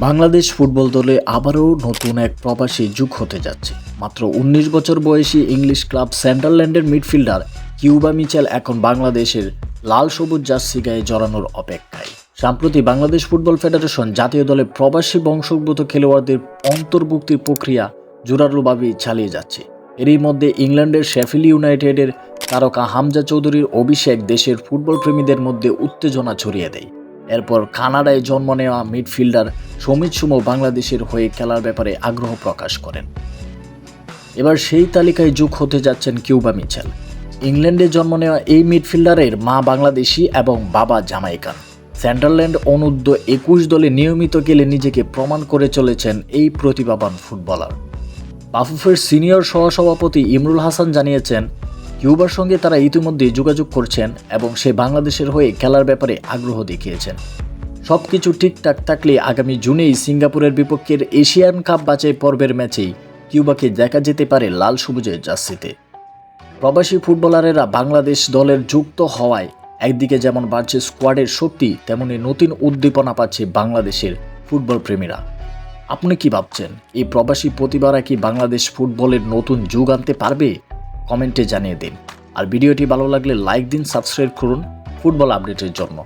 Bangladesh football দলে আবারও নতুন এক প্রবাসী যুগ হতে যাচ্ছে। মাত্র উনিশ বছর বয়সী ইংলিশ ক্লাব সান্ডারল্যান্ডের মিডফিল্ডার কিউবা মিচেল এখন বাংলাদেশের লাল সবুজ জার্সি গায়ে জড়ানোর অপেক্ষায়। সম্প্রতি বাংলাদেশ ফুটবল ফেডারেশন জাতীয় দলে প্রবাসী বংশোদ্ভূত খেলোয়াড়দের অন্তর্ভুক্তির প্রক্রিয়া জোরালোভাবে চালিয়ে যাচ্ছে। এরই মধ্যে ইংল্যান্ডের শেফিল ইউনাইটেডের তারকা হামজা চৌধুরীর অভিষেক দেশের ফুটবল প্রেমীদের মধ্যে উত্তেজনা ছড়িয়ে দেয়। এরপর কানাডায় জন্ম নেওয়া মিডফিল্ডার সমিত সুমো বাংলাদেশের হয়ে খেলার ব্যাপারে আগ্রহ প্রকাশ করেন। এবার সেই তালিকায় যোগ হতে যাচ্ছেন কিউবা মিচেল। ইংল্যান্ডে জন্ম নেওয়া এই মিডফিল্ডারের মা বাংলাদেশি এবং বাবা জামাইকান স্যান্ডারল্যান্ড অনূর্ধ্ব একুশ দলে নিয়মিত গেলে নিজেকে প্রমাণ করে চলেছেন এই প্রতিভাবান ফুটবলার। বাফুফের সিনিয়র সহসভাপতি ইমরুল হাসান জানিয়েছেন কিউবার সঙ্গে তারা ইতিমধ্যে যোগাযোগ করছেন এবং সে বাংলাদেশের হয়ে খেলার ব্যাপারে আগ্রহ দেখিয়েছেন। সব কিছু ঠিকঠাক থাকলে আগামী জুনেই সিঙ্গাপুরের বিপক্ষের এশিয়ান কাপ বাছাই পর্বের ম্যাচেই কিউবাকে দেখা যেতে পারে লাল সবুজের জার্সিতে। প্রবাসী ফুটবলারেরা বাংলাদেশ দলের যুক্ত হওয়ায় একদিকে যেমন বাড়ছে স্কোয়াডের শক্তি, তেমনি নতুন উদ্দীপনা পাচ্ছে বাংলাদেশের ফুটবল প্রেমীরা আপনি কি ভাবছেন, এই প্রবাসী প্রতিভারা কি বাংলাদেশ ফুটবলের নতুন যুগ আনতে পারবে? কমেন্টে জানিয়ে দিন। আর ভিডিওটি ভালো লাগলে লাইক দিন সাবস্ক্রাইব করুন। ফুটবল আপডেটের জন্য।